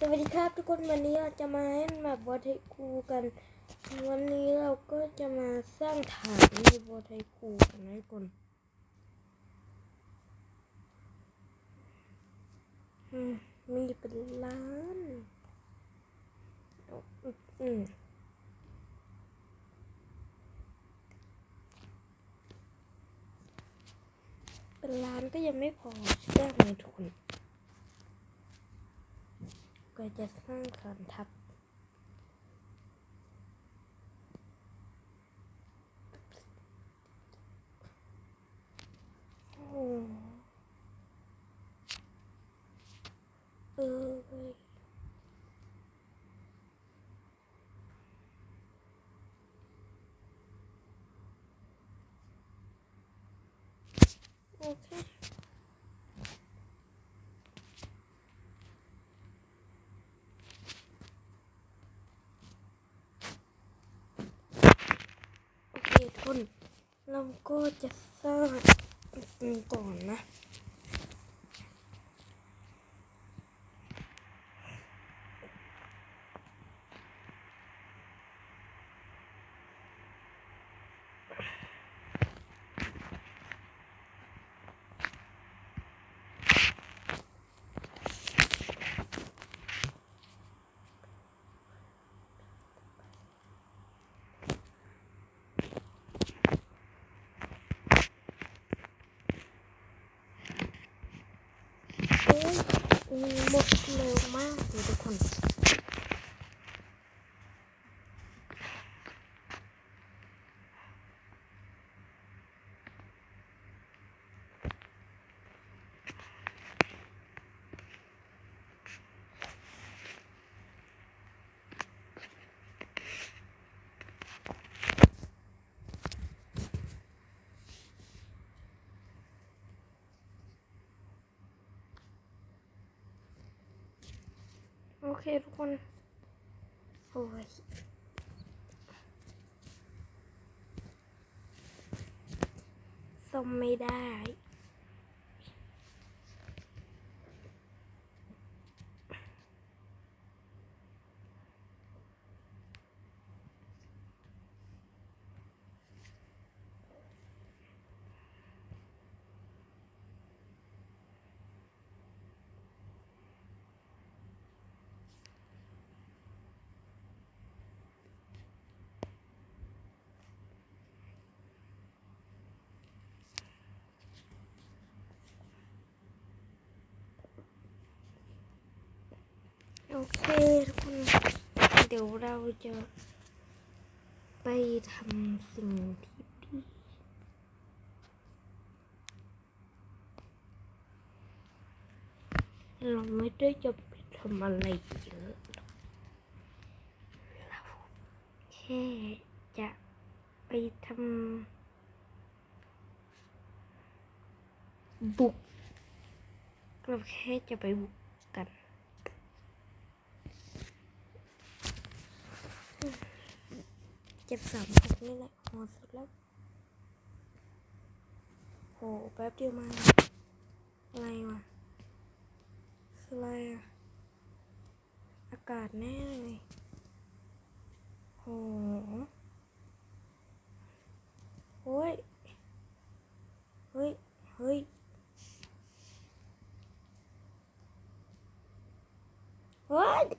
สวัสดีครับทุกคนวันนี้เราจะมาเล่นแบบวอเทคูกัน วันนี้เราก็จะมาสร้างฐานในวอเทคูกันนะทุกคนมีเป็นล้านเป็นล้านก็ยังไม่พอใช่ไหมทุกคน Great difference on top. Hmm. Okay. เราก็จะสร้างก่อนนะหมดเร็วมากเลยทุกคนคทุกคนโอ้ยส่อมไม่ได้โอเค ทุกคนเดี๋ยวเราจะไปทำสิ่งที่ดีเราไม่ได้จะไปทำอะไรเยอะเราแค่จะไปทำบุกเราแค่จะไปบุกเก็บสามพันนี่แหละหอสุดแล้วโหแป๊บเดียวมาอะไรวะคืออะไรอะอากาศแน่เลยโหโฮ้ยเฮ้ยเฮ้ยเฮ้ย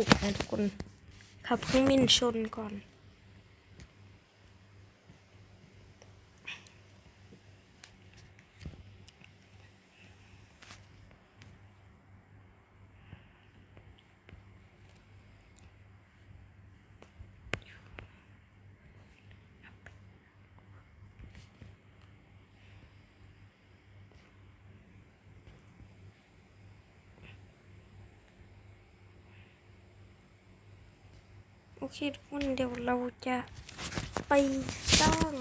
ถูกนะทุกคนขับเครื่องบินชนก่อนเคทุกคนเดี๋ยวเราจะไปสร้าง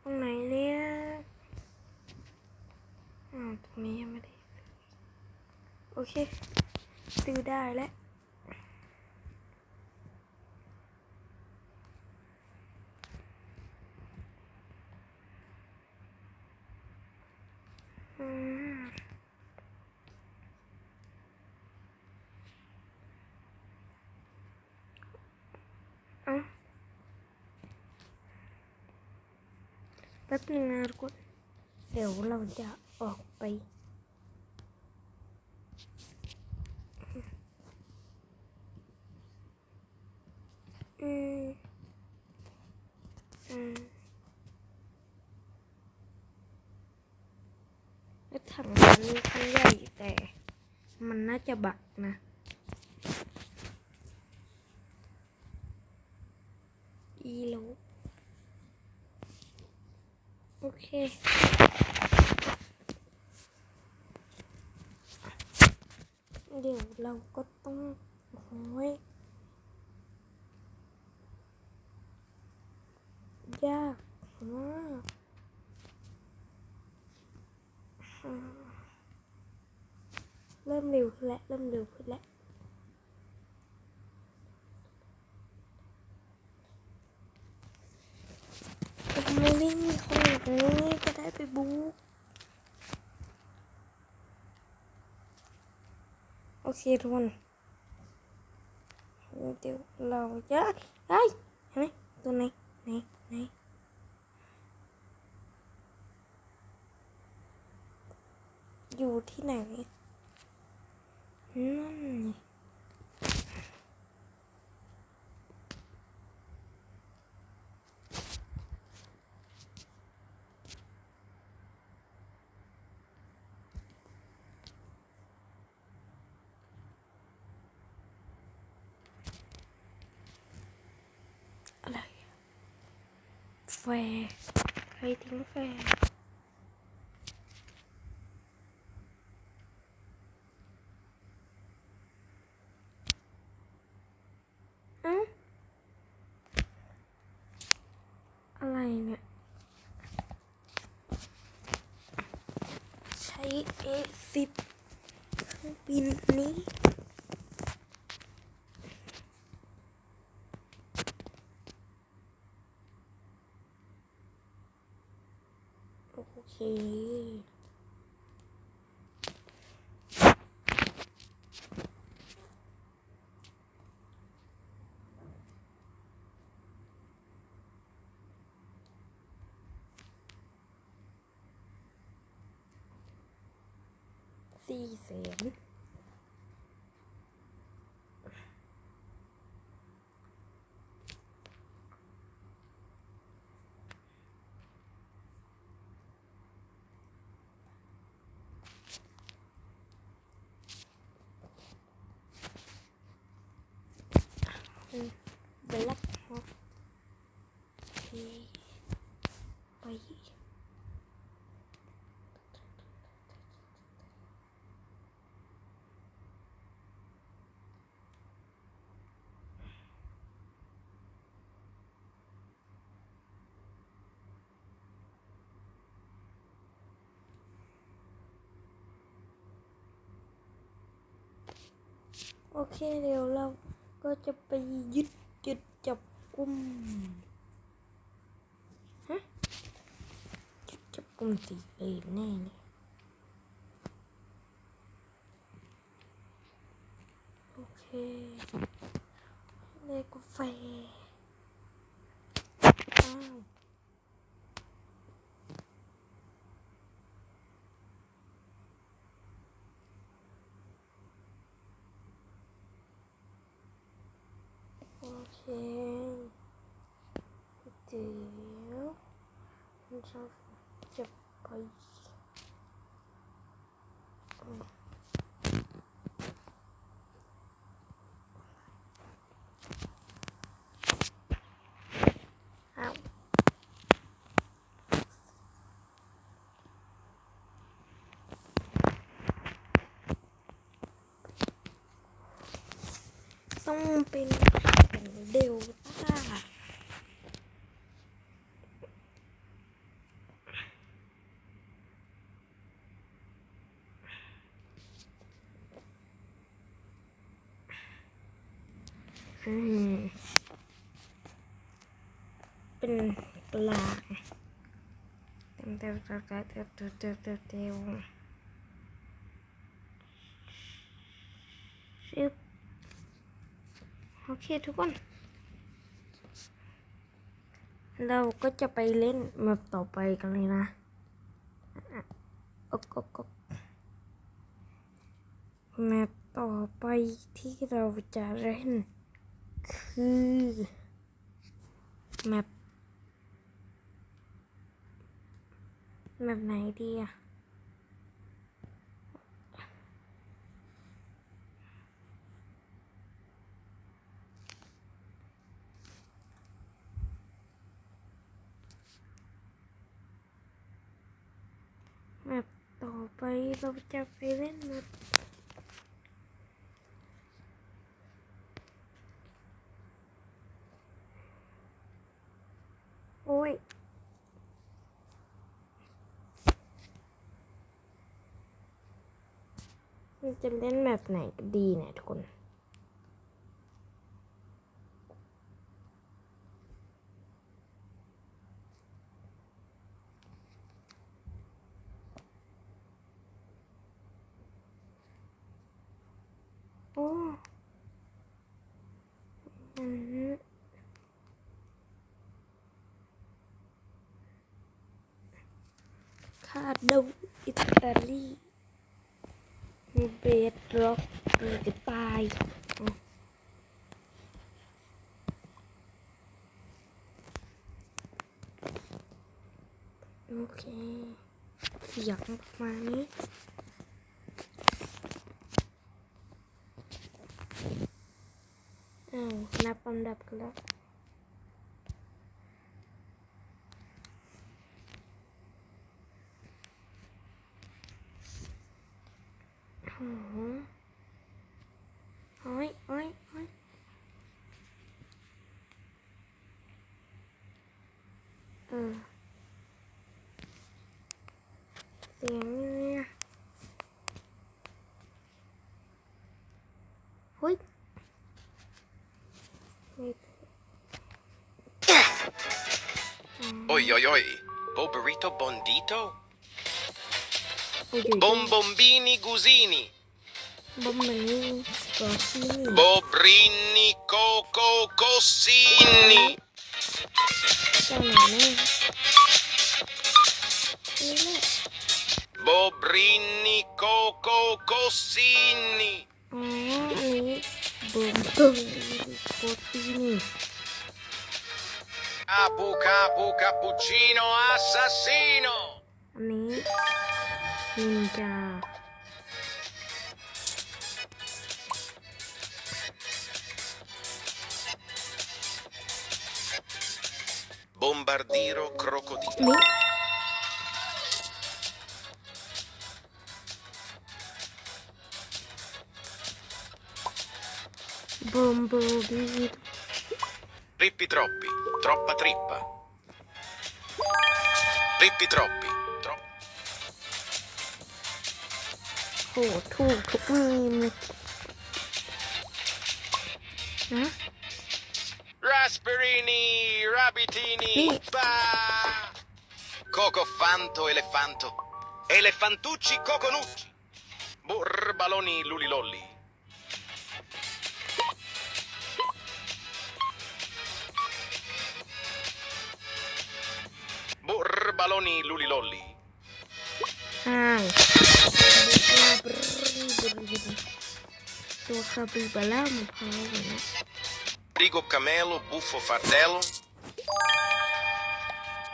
ตรงไหนเนี่ยอาตรงนี้ยังไม่ได้โอเคซื้อได้แล้ววเราจะออกไป อืมอืมถังนี้นข้างใหญ่แต่ มันน่าจะบักนะอีโลโอเคเดี๋ยวเราก็ต้องโอ้ยยากมากเริ่มเร็วขแล้วเริ่มเร็วขแล้วไม่ได้มีคนแบบนี้จะได้ไปบูโอเคทุกคนเดี๋ยวเราจะไอ้เห็นไหมตัวไหนไหนไหนอยู่ที่ไหนนั่นร์ใครทิ้งแฟร์อะไรเนี่ย ใช้ A10 เครื่อบินนี้ b l a c k ฮอ t ไปโอเคเดี๋ยวเราก็จะไปยึดจุดจับกุมฮะจุดจับกุมสิเอืนแน่เนี่โอเคเลยกาแฟอ้าว fotoğraf yapayım. Xong bên đều เียวเียวเียวเียวเียวโอเคทุกคน เราก็จะไปเล่นแมปต่อไปกันเลยนะโอ๊กอโอกแมปต่อไปที่เราจะเล่นคือแมปแบบไหนดีอะแบบต่อไปเราจะไปเล่นแมบโอ้ยจะเล่นแบบไหนีเดีนะทุกคน yapmak yani. Oh, snap on that club. Oi oi oi, Boberito Bondito? Bombombini Gusini. Bombini Bobrini Coco Cossini. Bobrini Coco Cossini. Bombini Cossini. Capu, capu, cappuccino, assassino! Mi? Minchia. Bombardiro crocodilo. Lì? Bombardiro Rippi troppi, troppa trippa. Rippi troppi, troppa. โหถูกทุกมีมนะ oh, mm. eh? Rasperini, Rabitini, ba! Cocofanto, elefanto. Elefantucci, coconucci. Borbaloni, lulilolli. baloni luli lolli. Ya? Brigo camelo, bufo fardelo.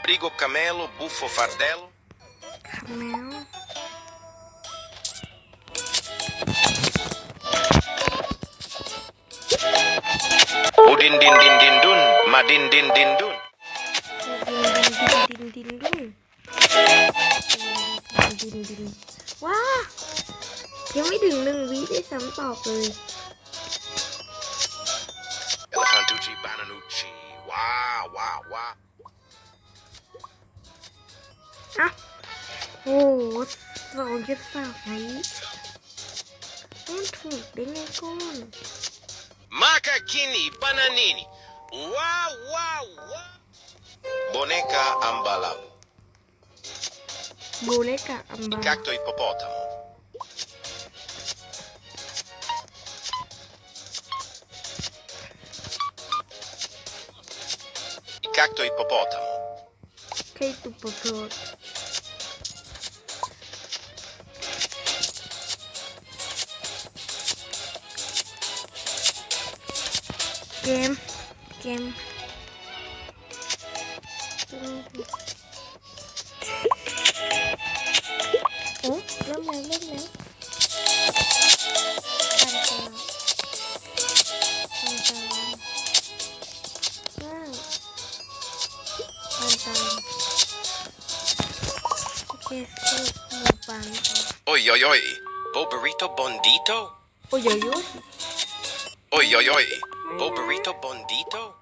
Brigo camelo, bufo fardelo. Camelo. Oh, Udin din din din dun, madin din din dun. ดินดินด้นดินดินว้ายังไม่ถึงหนึ่งวิได้ซ้ำตอบเลยว้าว้าวอะโอ้สองจุดสามไหนม่ถูกได้ไงก้อนมาคากินีบานานินีว้าวว้าว้า Boneca Ambala. Boneca Ambala. Cacto ippopotamo. Cacto ippopotamo. Cacto ippopotamo. Game. Game. Burrito Bondito? Oi oi oi. Oi oi oi. Bo oh, Burrito Bondito?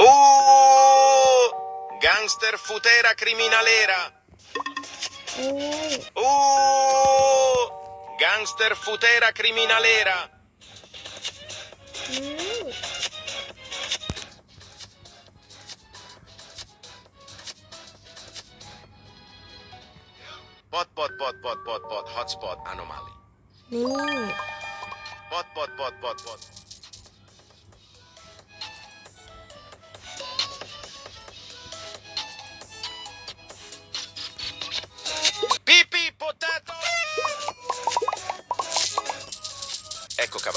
Oh, gangster futera criminalera! gangster futera criminalera. Mm. Pot, pot, pot, pot, pot, pot, hotspot, anomaly. Mm. Pot, pot, pot, pot, pot.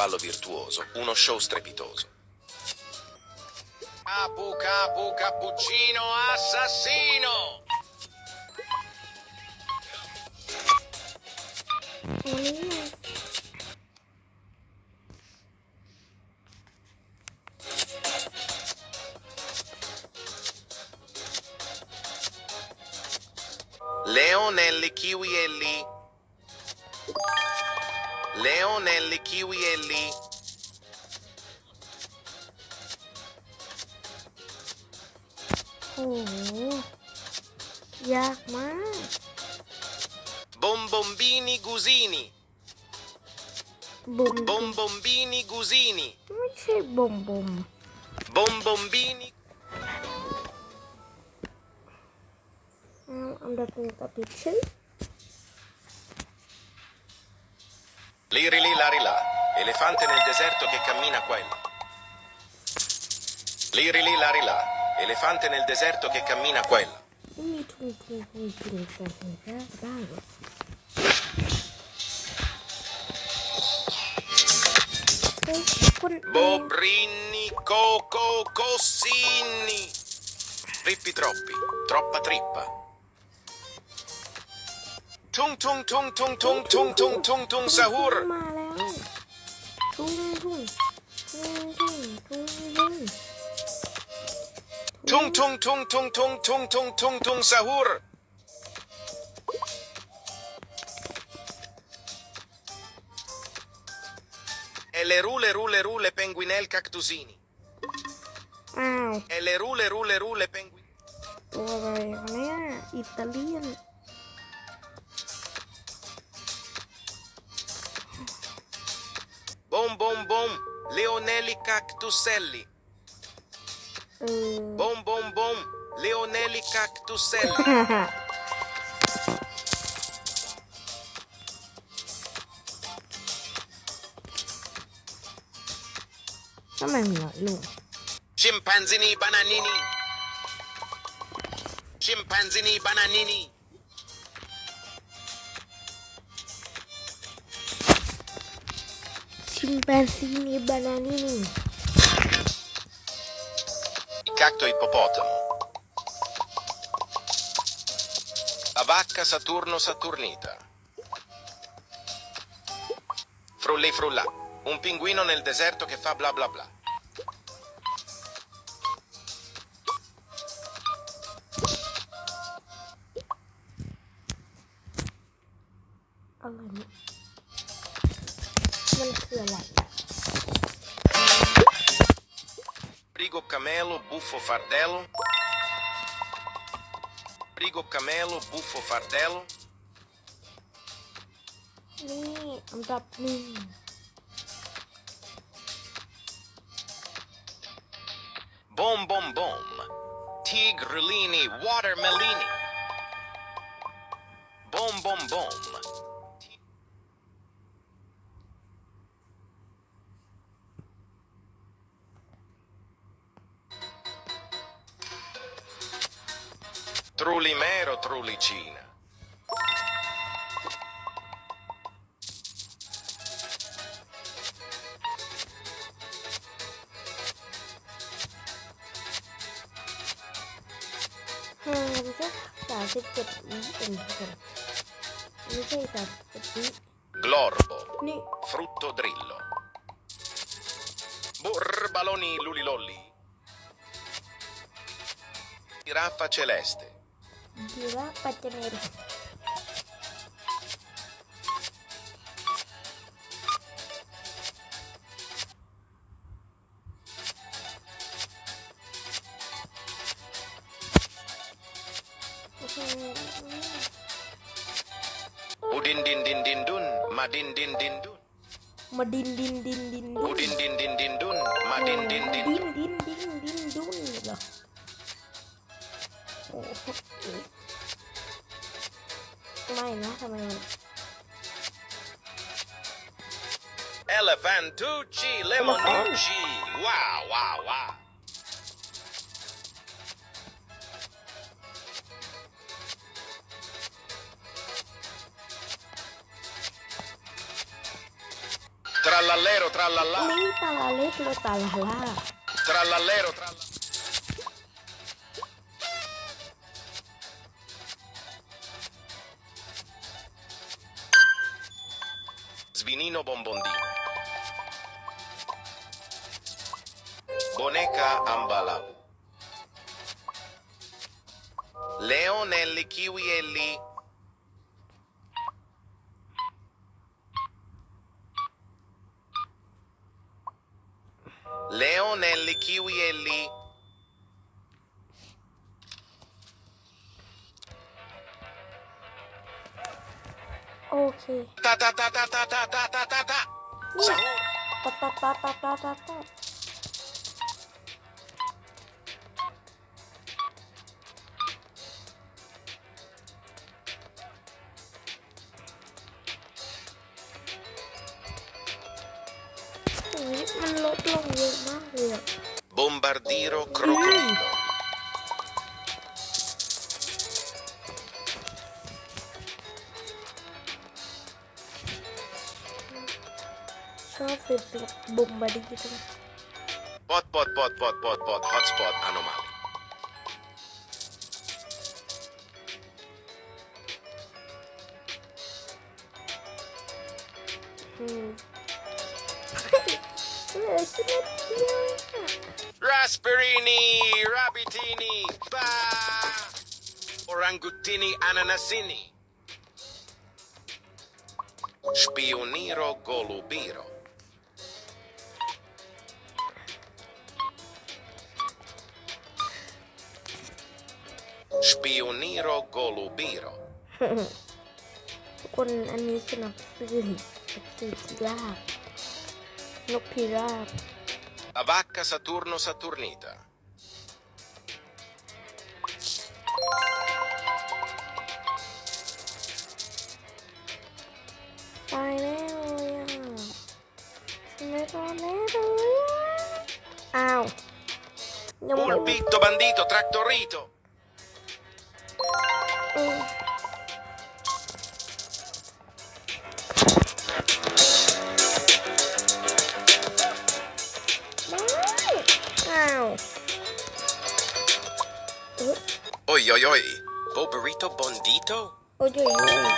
ballo virtuoso, uno show strepitoso. Capu capu cappuccino assassino! Mm. โอ้โหยากมาก Bombombini Gusini. Bombombini Gusini. ไม่ใช่บอมบอม Bombombini. Mm, Now I'm looking at the picture. Liri li lari là. Elefante nel deserto che cammina qua e là. Liri lari là. Elefante nel deserto che cammina quella. Bravo. Bobrini, coco, cosini. Trippi troppi, troppa trippa. Tung tung tung tung tung tung tung tung tung sahur. Tung tung tung tung tung. Tung tung tung tung tung tung tung tung tung sahur. E le rule rule rule penguinel cactusini. Ow. E le rule rule rule penguin. Over Italian. Bom bom bom, Leonelli cactuselli. Mm. Bom bom bom. Leonelli Cactusella. Tama mna lu. Chimpanzini bananini. Chimpanzini bananini. Chimpanzini bananini. Gatto ippopotamo. vacca Saturno Saturnita. Frulli frulla. Un pinguino nel deserto che fa bla bla bla. Allora. Non è più Prigo camelo, bufo fardelo. Prigo camelo, bufo fardelo. I'm top. Bom bom bom. Tigrelini, watermelini. Bom bom bom. vicina. ห้าไม่ใช่สามสิบเจ็ดวิเป็นคนไม่ใช่สามสิบเจ็ดวิ Glorbo. Frutto drillo. Borbaloni lulilolli. Giraffa celeste. que va โอ้ไม่นะทำไมมัน Elefantucci Lemonucci Wow wow wow ทรัลลัลเลโรทรัลลัลลาลิตาลาลิตาลาลา Trallallero, tra... tra ಕಿವಿಯಲ್ಲಿ ಲೆಯೋನಲ್ಲಿ ಕಿವಿಯಲ್ಲಿ ಓಕೆ ತಾ ತಾ ತಾ ತಾ ತಾ ತಾ ತಾ ತಾ ತಾ pot pot gitu. pot kan. pot pot bot bot hotspot anomali. Hmm. Iya, Raspberry, Rabbitini, ba. Orangutini, Ananasini. Spioniro Golubiro. Golubiro ทุกคนอันนี้คือนักสืบนักสืบพิราบนกพิราบ La vacca Saturno Saturnita ตายแล้วเลยอ่ะไม่ตายแล้วเลยอ้าว Un pitto bandito trattorito Oi oi oi. Bo burrito bondito? Oi oi oi.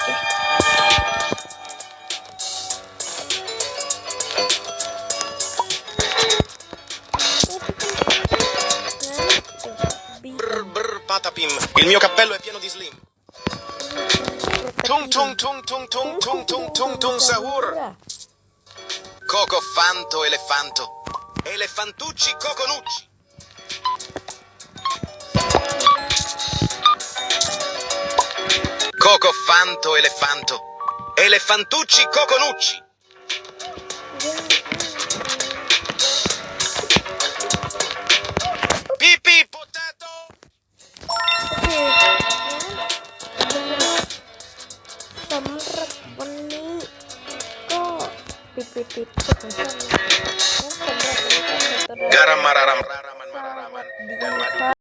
Brr brr patapim. Il mio cappello è pieno di slim. Tung tung tung tung tung tung tung tung tung sahur. Coco fanto elefanto. Elefantucci coconucci. Coco Fanto elefanto. Elefantucci coconucci. Pipì potato. Garam mararam mararam mararam dan